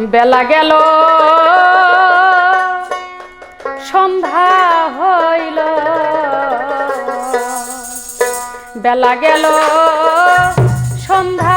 বেলা গেল। সন্ধ্যা হইল। বেলা গেল। সন্ধ্যা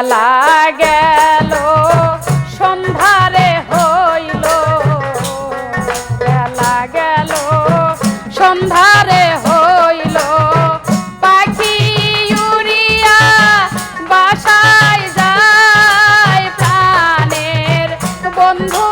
বেলা গেল সন্ধারে হইল। বেলা গেল সন্ধারে হইল। পাখি ইউরিয়া বাসায় যায় প্রাণের বন্ধু